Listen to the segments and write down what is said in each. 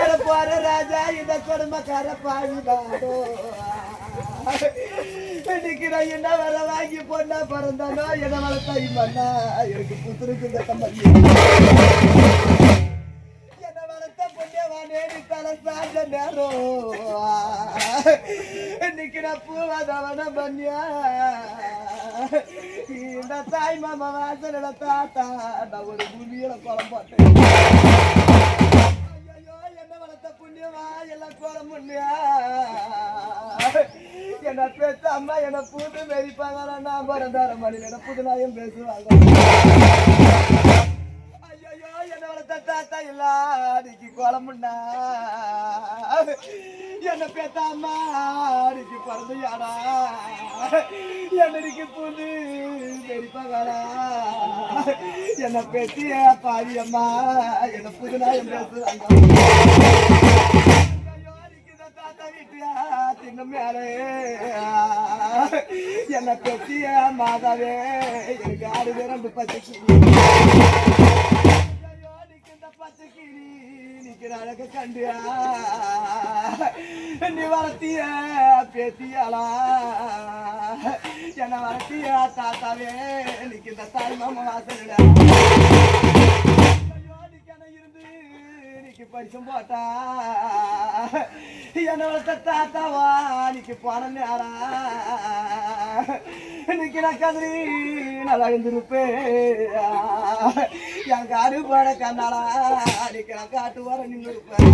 அக்கறை போற ராஜா இந்த கொடுமைக்கார பாவிதானோ இன்னைக்கு நான் என்ன வர வாங்கி பொண்ணா பிறந்தானோ என்ன வளர்த்தா இம்மண்ணா எனக்கு புத்துருக்கு இந்த கம்பெனி. என்ன வளர்த்த புண்ணியவானே நீ தலை சாஞ்ச நேரம். இன்னைக்கு நான் பூவாதவன பண்ணியா இந்த தாய் மாமா வாசலோட தாத்தா நான் ஒரு பூமியில குளம் புண்ணியமா? எல்லாம் கோலம் புண்ணியா என்ன பெத்த அம்மா என்ன புது மெரிப்பாங்க நான் பிறந்தார மணில என்ன புது நாயம் பேசுவாங்க? ஐயோ என்ன வளர்த்த தாத்தா இல்ல அன்னைக்கு குழம்புண்டா என்ன பேத்த அம்மா அன்னைக்கு பிறந்து யாடா என்னடிக்கு புது பெரியப்பாங்களா என்ன பேத்திய பாவி அம்மா என்ன புதுநாயம் பேசுறாங்க தின்ன மேலே. என்ன பெத்திய மாதாவே எனக்கு ஆறு பேர் ரெண்டு பச்சை ஐயோ, நிக்கின்ற அழக கண்டியா. நீ வளர்த்திய பேத்தியாளா. என்ன வளர்த்திய தாத்தாவே நிக்கின்ற தாய் மாமா வாசலிட ஐயோ, இருந்து நிக்கி பரிசம் போட்டா. என்ன வளர்த்த தாத்தாவா நிக்கி போன நேரா இன்னைக்கு நான் கதறி நல்லா இருந்திருப்பேன் என் காடு போட கண்ணாடா இன்னைக்கு நான் காட்டு வர நின்று இருப்பேன்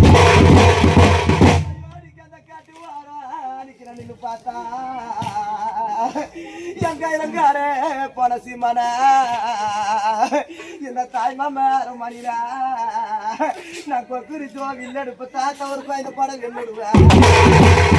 காட்டு வர? அன்னைக்கு நான் நின்று பார்த்தா? என் கையிலங்கார போன சீமான. என்ன தாய் மாமா மணிரா நான் கொக்குரி வில்லடுப்பு தாத்தவருக்கும் தாத்தா படம் வெள்ளிடுவேன்